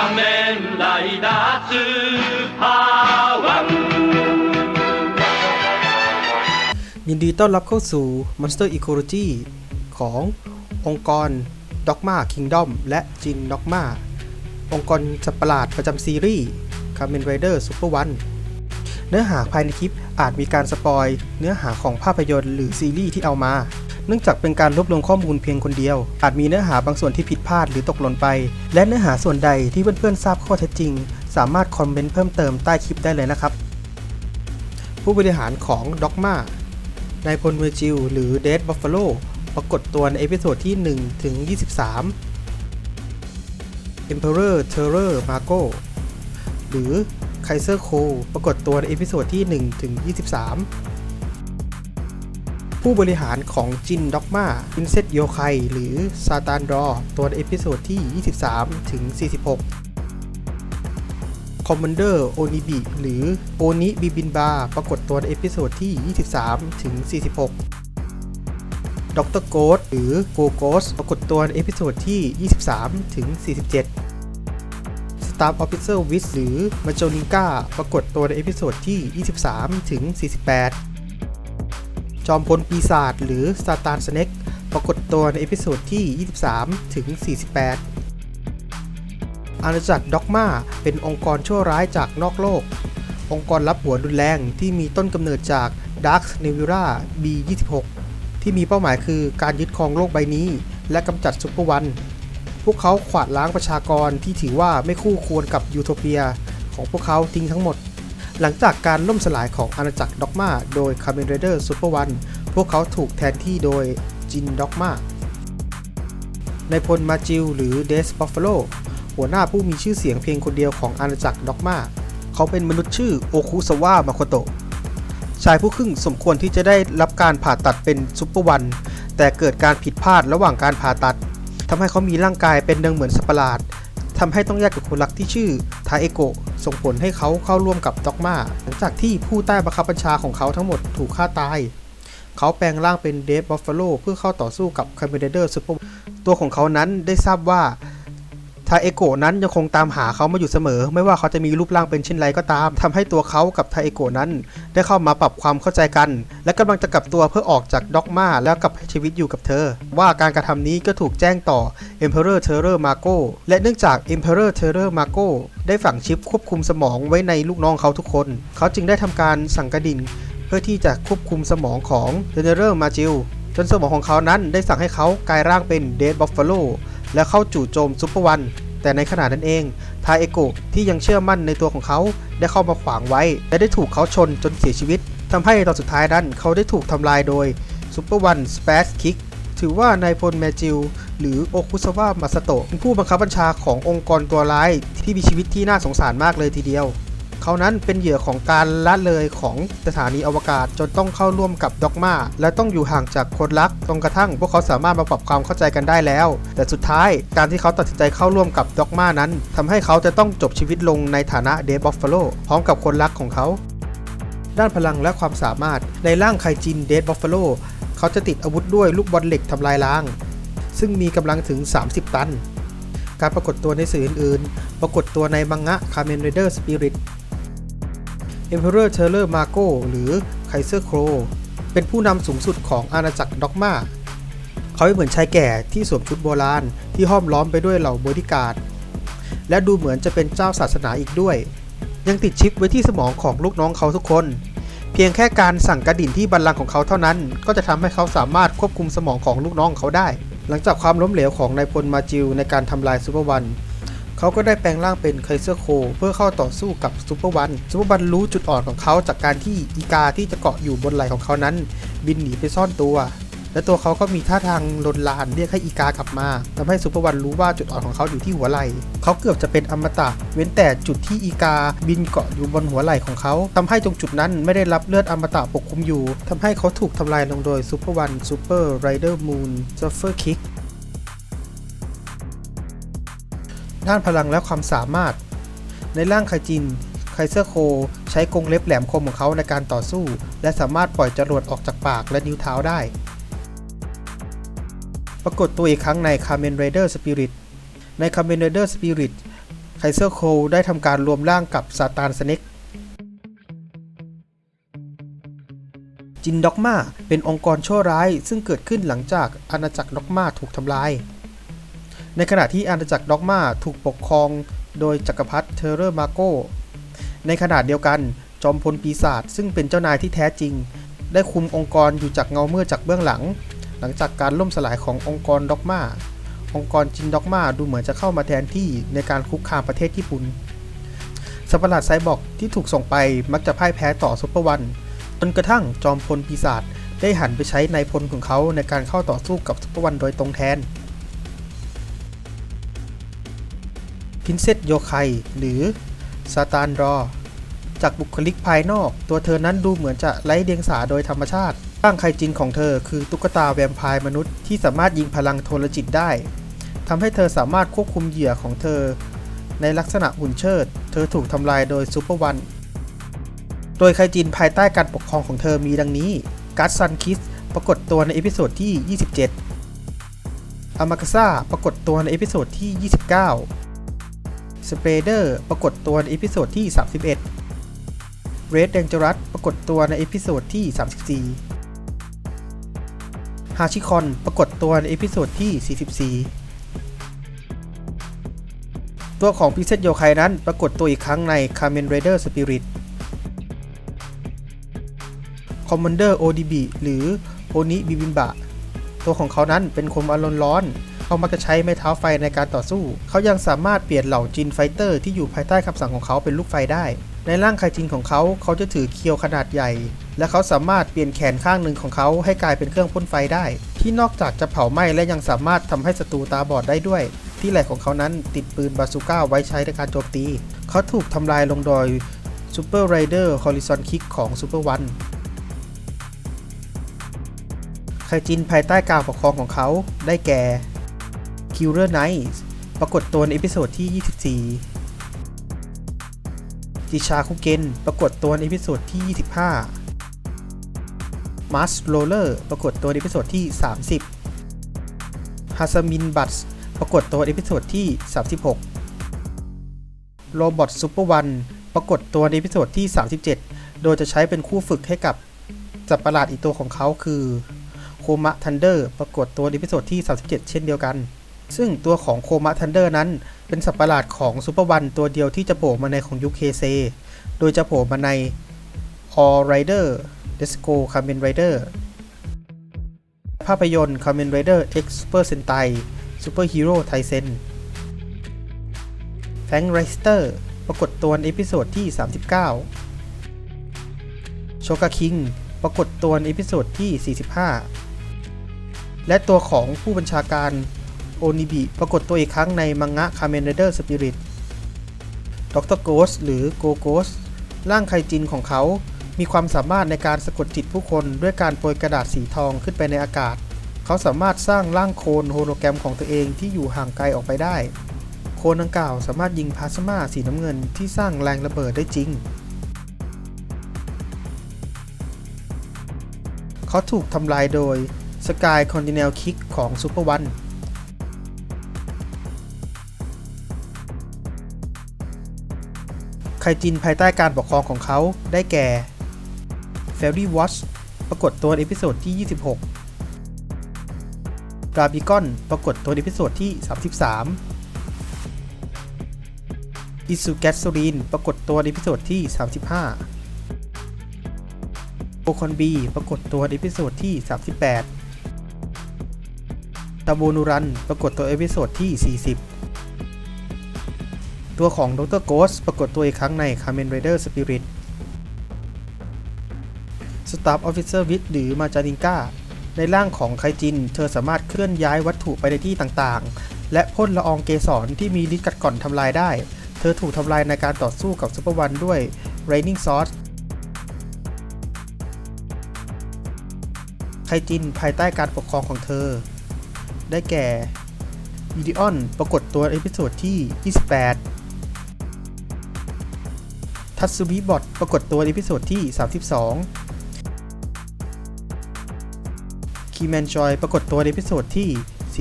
방맨라이다스파왕ยินดีต้อนรับเข้าสู่ Monster Ecology ขององค์กร Dogma Kingdom และจิน Dogma องค์กรสัตว์ประหลาดประจำซีรีส์ Kamen Rider Super One เนื้อหาภายในคลิปอาจมีการสปอยเนื้อหาของภาพยนตร์หรือซีรีส์ที่เอามา เนื่องจากเป็นการรวบรวมข้อมูลเพียงคนเดียว อาจมีเนื้อหาบางส่วนที่ผิดพลาดหรือตกหล่นไป และเนื้อหาส่วนใดที่เพื่อนๆทราบข้อเท็จจริง สามารถคอมเมนต์เพิ่มเติมใต้คลิปได้เลยนะครับ ผู้บริหารของ Dogma นายพลเวอร์จิลหรือ Dead Buffalo ปรากฏตัวในเอพิโซดที่1ถึง23 Emperor Terror Marco หรือ Kaiser c o ปรากฏตัวในเอพิโซดที่1ถึง23 ผู้บริหารของจินด็อกมาอินเซตโยไคหรือซาตานรอ ตัวในเอพิโซดที่ 23 ถึง 46 คอมมานเดอร์โอนิบิหรือโอนิบิบินบาปรากฏตัวในเอพิโซดที่ 23 ถึง 46ด็อกเตอร์โกดหรือโกโกสปรากฏตัวในเอพิโซดที่ 23 ถึง 47 Staff Officer Wiz หรือมาโจลิงกาปรากฏตัวในเอพิโซดที่ 23 ถึง 48 จอมพลปีศาจหรือซาตานสเน็กปรากฏตัวในเอพิโซดที่ 23 ถึง 48 อาณาจักรด็อกมาเป็นองค์กรชั่วร้ายจากนอกโลก องค์กรรับหัวรุนแรงที่มีต้นกำเนิดจาก Dark n e v i r a B26 ที่มีเป้าหมายคือการยึดครองโลกใบนี้ และกำจัดซุปเปอร์วัน พวกเขาขวาดล้างประชากรที่ถือว่าไม่คู่ควรกับยูโทเปีย ของพวกเขาทิ้งทั้งหมด หลังจากการล่มสลายของอาณาจักรด็อกมาโดย Kamen Rider Super One พวกเขาถูกแทนที่โดยจินด็อกมานายพลมาจิลหรือเดสบัฟฟาโลหัวหน้าผู้มีชื่อเสียงเพียงคนเดียวของอาณาจักรด็อกมาเขาเป็นมนุษย์ชื่อโอคุสวะมาโคโตะชายผู้ครึ่งสมควรที่จะได้รับการผ่าตัดเป็นซุปเปอร์วัน แต่เกิดการผิดพลาดระหว่างการผ่าตัดทำให้เขามีร่างกายเป็นดังเหมือนสัตว์ปหลาด ทำให้ต้องแยกกับคนรักที่ชื่อทาเอโกะส่งผลให้เขาเข้าร่วมกับด็อกมาหลังจากที่ผู้ใต้บังคับบัญชาของเขาทั้งหมดถูกฆ่าตาย เขาแปลงร่างเป็นเดฟบัฟฟาโลเพื่อเข้าต่อสู้กับคาเมเดเดอร์ซุปเปอร์ตัวของเขานั้นได้ทราบว่า ทาเอโกะนั้นยังคงตามหาเขามาอยู่เสมอ ไม่ว่าเขาจะมีรูปร่างเป็นเช่นไรก็ตามทำให้ตัวเขากับทาเอโกะนั้น ได้เข้ามาปรับความเข้าใจกัน และกำลังจะกลับตัวเพื่อออกจากด็อกมาแล้วกลับชีวิตอยู่กับเธอ ว่าการกระทำนี้ก็ถูกแจ้งต่อ Emperor Terror Marco และเนื่องจาก Emperor Terror Marco ได้ฝังชิปควบคุมสมองไว้ในลูกน้องเขาทุกคน เขาจึงได้ทำการสั่งกระดิ่งเพื่อที่จะควบคุมสมองของ General m a g i l จนสมองของเขานั้นได้สั่งให้เขากลายร่างเป็น Dead Buffalo และเข้าจู่โจมซุปเปอร์วัน แต่ในขณะนั้นเองทาเอโกะที่ยังเชื่อมั่นในตัวของเขาได้เข้ามาขวางไว้ และได้ถูกเขาชนจนเสียชีวิตทำให้ตอนสุดท้ายนั้นเขาได้ถูกทำลายโดยซุปเปอร์วันสเปซคิกถือว่านายพลแมจิลหรือโอคุสวะมาสโตะเป็นผู้บังคับบัญชาขององค์กรตัวร้ายที่มีชีวิตที่น่าสงสารมากเลยทีเดียว เขานั้นเป็นเหยื่อของการละเลยของสถานีอวกาศจนต้องเข้าร่วมกับด็อกมาและต้องอยู่ห่างจากคนรักจนกระทั่ง พวกเขาสามารถมาปรับความเข้าใจกันได้แล้ว แต่สุดท้ายการที่เขาตัดสินใจเข้าร่วมกับด็อกมานั้นทำให้เขาจะต้องจบชีวิตลงในฐานะเดฟบัฟฟาโลพร้อมกับคนรักของเขา ด้านพลังและความสามารถในร่างไคจินเดดบัฟฟาโลเขาจะติดอาวุธด้วยลูกบอลเหล็กทำลายล้าง ซึ่งมีกำลังถึง 30 ตันการปรากฏตัวในสื่ออื่นๆ ปรากฏตัวในมังงะ Kamen Rider Spirit Emperor Terror Marco หรือ Kaiser Crow เป็นผู้นำสูงสุดของอาณาจักรด็อกมาเขาเป็นเหมือนชายแก่ที่สวมชุดโบราณที่ห้อมล้อมไปด้วยเหล่าบริการและดูเหมือนจะเป็นเจ้าศาสนาอีกด้วย ยังติดชิปไว้ที่สมองของลูกน้องเขาทุกคน เพียงแค่การสั่งกระดิ่นที่บัลลังก์ของเขาเท่านั้น ก็จะทำให้เขาสามารถควบคุมสมองของลูกน้องเขาได้ หลังจากความล้มเหลวของนายพลมาจิลในการทำลายซูเปอร์วัน เขาก็ได้แปลงร่างเป็นไคเซอร์โค เพื่อเข้าต่อสู้กับซูเปอร์วันซูเปอร์วันรู้จุดอ่อนของเขาจากการที่อีกาที่จะเกาะอยู่บนไหล่ของเขานั้น บินหนีไปซ่อนตัว และตัวเขาก็มีท่าทางลนลานเรียกให้อีกากลับมาทำให้ซูเปอร์วันรู้ว่าจุดอ่อนของเขาอยู่ที่หัวไหล่เขาเกือบจะเป็นอมตะ เว้นแต่จุดที่อีกาบินเกาะอยู่บนหัวไหล่ของเขาทำให้ตรงจุดนั้นไม่ได้รับเลือดอมตะปกคลุมอยู่ทำให้เขาถูกทำลายลงโดยซูเปอร์วันซูเปอร์ไรเดอร์มูนซัฟเฟอร์คิก ด้านพลังและความสามารถ ในร่างไคจิน ไคเซอร์โค ใช้กรงเล็บแหลมคมของเขาในการต่อสู้ และสามารถปล่อยจรวดออกจากปากและนิ้วเท้าได้ ปรากฏตัวอีกครั้งใน Kamen Rider Spirit ใน Kamen Rider Spirit ไคเซอร์โคได้ทำการรวมร่างกับซาตานสเน็กจินด็อกมาเป็นองค์กรชั่วร้ายซึ่งเกิดขึ้นหลังจากอาณาจักรด็อกมาถูกทำลาย ในขณะที่อาณาจักรด็อกมาถูกปกครองโดยจักรพรรดิเทอร์เรอร์มาโก ในขณะเดียวกันจอมพลปีศาจซึ่งเป็นเจ้านายที่แท้จริง ได้คุมองค์กรอยู่จากเงาเมืดจากเบื้องหลัง หลังจากการล่มสลายขององค์กรด็อกมาองค์กรจินด็อกมาดูเหมือนจะเข้ามาแทนที่ในการคุกคามประเทศญี่ปุ่นสัตว์ปหลาดไซบอร์กที่ถูกส่งไปมักจะพ่ายแพ้ต่อซุปเปอร์วันจนกระทั่งจอมพลปีศาจได้หันไปใช้ในพลของเขาในการเข้าต่อสู้กับซุปเปอร์วันโดยตรงแทน พินเซตโยไคหรือซาตานรอ จากบุคลิกภายนอก ตัวเธอนั้นดูเหมือนจะไร้เดียงสาโดยธรรมชาติร่างไคจินของเธอคือตุ๊กตาแวมไพร์มนุษย์ที่สามารถยิงพลังโทรจิตได้ทำให้เธอสามารถควบคุมเหยื่อของเธอ ในลักษณะหุ่นเชิด เธอถูกทำลายโดยซูเปอร์วัน โดยไคจินภายใต้การปกครองของเธอมีดังนี้การ์ดซันคิสปรากฏตัวในเอพิโซดที่ 27อามากาซาปรากฏตัวในเอพิโซดที่ 29 สเปเดอร์ปรากฏตัวในเอพิโซดที่ 31 เรด d ดงจ r รัสปรากฏตัวในเอพิโซดที่ 34 ฮาชิคอนปรากฏตัวในเอพิโซดที่ 44 ตัวของพิเศษโยไคนั้นปรากฏตัวอีกครั้งใน Kamen Rider Spirit Commander ODB หรือโอนิบิบิมบะ ตัวของเขานั้นเป็นคมอารมณ์ร้อน เขามักจะใช้ไม้เท้าไฟในการต่อสู้ เขายังสามารถเปลี่ยนเหล่าจินไฟเตอร์ที่อยู่ภายใต้คำสั่งของเขาเป็นลูกไฟได้ ในร่างไคจินของเขาเขาจะถือเคียวขนาดใหญ่ และเขาสามารถเปลี่ยนแขนข้างหนึ่งของเขาให้กลายเป็นเครื่องพ่นไฟได้ ที่นอกจากจะเผาไหม้และยังสามารถทำให้ศัตรูตาบอดได้ด้วยที่ไหล่ของเขานั้นติดปืนบาซูก้าไว้ใช้ในการโจมตี เขาถูกทำลายลงโดย Super Rider Horizon Kick ของ Super One ไคจินภายใต้การปกครองของเขาได้แก่ Killer Knight ปรากฏตัวในเอพิโซดที่ 24 จิชาคุเกนปรากฏตัวในเอพิโซดที่ 25 มาสโรเลอร์ปรากฏตัวในเอพิโซดที่ 30 ฮาซามินบัตส์ปรากฏตัวในเอพิโซดที่ 36 โรบอทซูเปอร์วันปรากฏตัวในเอพิโซดที่ 37 โดยจะใช้เป็นคู่ฝึกให้กับจัตว์ประหลาดอีกตัวของเขาคือโคมะทันเดอร์ปรากฏตัวในพิโซดที่ 37 เช่นเดียวกัน ซึ่งตัวของโคมะทันเดอร์นั้น เป็นสัตว์ประหลาดของซูเปอร์วันตัวเดียวที่จะโผล่มาในของยุคเคเซโดยจะโผล่มาใน All Rider Let's Go Kamen Rider ภาพยนตร์ Kamen Rider X Super Sentai Super Hero Taisen แฟงไรสเตอร์ปรากฏตัวในเอพิโซดที่ 39 โชกาคิงปรากฏตัวในเอพิโซดที่ 45 และตัวของผู้บัญชาการ โอนิบิปรากฏตัวอีกครั้งในมังงะ Kamen Rider Spirit ดรโกสหรือโกโกสร่างไคจินของเขามีความสามารถในการสะกดจิตผู้คนด้วยการโปรยกระดาษสีทองขึ้นไปในอากาศ เขาสามารถสร้างร่างโคลนโฮโลแกรมของตัวเองที่อยู่ห่างไกลออกไปได้ โคลนดังกล่าวสามารถยิงพลาสมาสีน้ำเงินที่สร้างแรงระเบิดได้จริง เขาถูกทำลายโดย Sky Continental Kick ของ Super One ไคจินภายใต้การปกครองของเขาได้แก่ Fairy Watch ปรากฏตัวในเอพิโซดที่ 26ดราบิกอนปรากฏตัวในเอพิโซดที่ 33 อิซูแกสโซรีนปรากฏตัวในเอพิโซดที่ 35 โอคอนบีปรากฏตัวในเอพิโซดที่ 38ตาโบนูรัน ปรากฏตัวเอพิโซดที่ 40 ตัวของดรโกสปรากฏตัวอีกครั้งใน Kamen Rider Spirit Staff Officer Wit หรือมาจาริงกาในร่างของไคจิน เธอสามารถเคลื่อนย้ายวัตถุไปในที่ต่างๆ และพ่นละอองเกสรที่มีฤทธิ์กัดก่อนทำลายได้ เธอถูกทำลายในการต่อสู้กับซูเปอร์วันด้วย Raining Sword ไคจินภายใต้การปกครองของเธอ ได้แก่วิดีออนปรากฏตัวในเอพิโซดที่ 28 ทัตซูบิบอทปรากฏตัวในพิโซดที่ 32 คีแมนจอยปรากฏตัวในพิโซดที่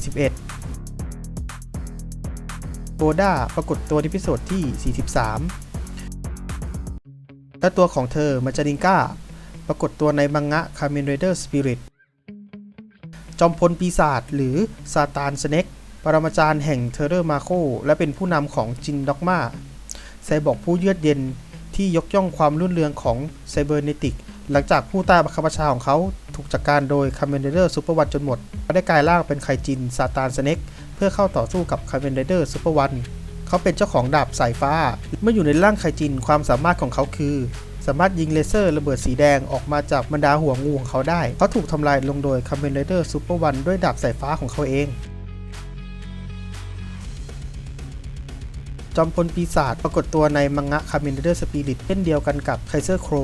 41 โบดาปรากฏตัวในพิโซดที่ 43 และตัวของเธอมาจาริงกาปรากฏตัวในมังงะ Kamen Rider Spirit จอมพลปีศาจหรือซาตานสเน็กปรมาจารย์แห่งเทอร์เรอร์มาโคและเป็นผู้นำของจินด็อกมาไซบอร์กผู้เยือกเย็น ที่ยกย่องความรุ่นเรืองของไซเบอร์เนติก หลังจากผู้ใต้บังคับบัญชาของเขาถูกจัดการโดยคา m เมนเดอร์ซูเปอร์วันจนหมดเขาได้กลายร่างเป็นไคจินซาตานสเน็กเพื่อเข้าต่อสู้กับคา m เมนเดอร์ซูเปอร์วันเขาเป็นเจ้าของดาบสายฟ้า เมื่ออยู่ในร่างไคจินความสามารถของเขาคือ สามารถยิงเลเซอร์ระเบิดสีแดงออกมาจากบรรดาหัวงูของเขาได้ เขาถูกทำลายลงโดยคา m เมนเดอร์ซูเปอร์วันด้วยดาบสายฟ้าของเขาเอง จอมพลปีศาจปรากฏตัวในมังงะคาเมนเดอร์สปิริตเช่นเดียวกันกับไคเซอร์โคร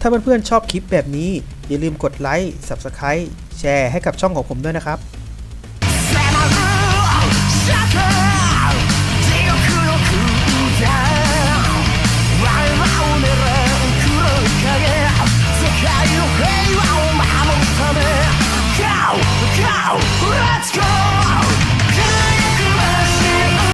ถ้าเพื่อนๆชอบคลิปแบบนี้ อย่าลืมกดไลค์ Subscribe แชร์ให้กับช่องของผมด้วยนะครับ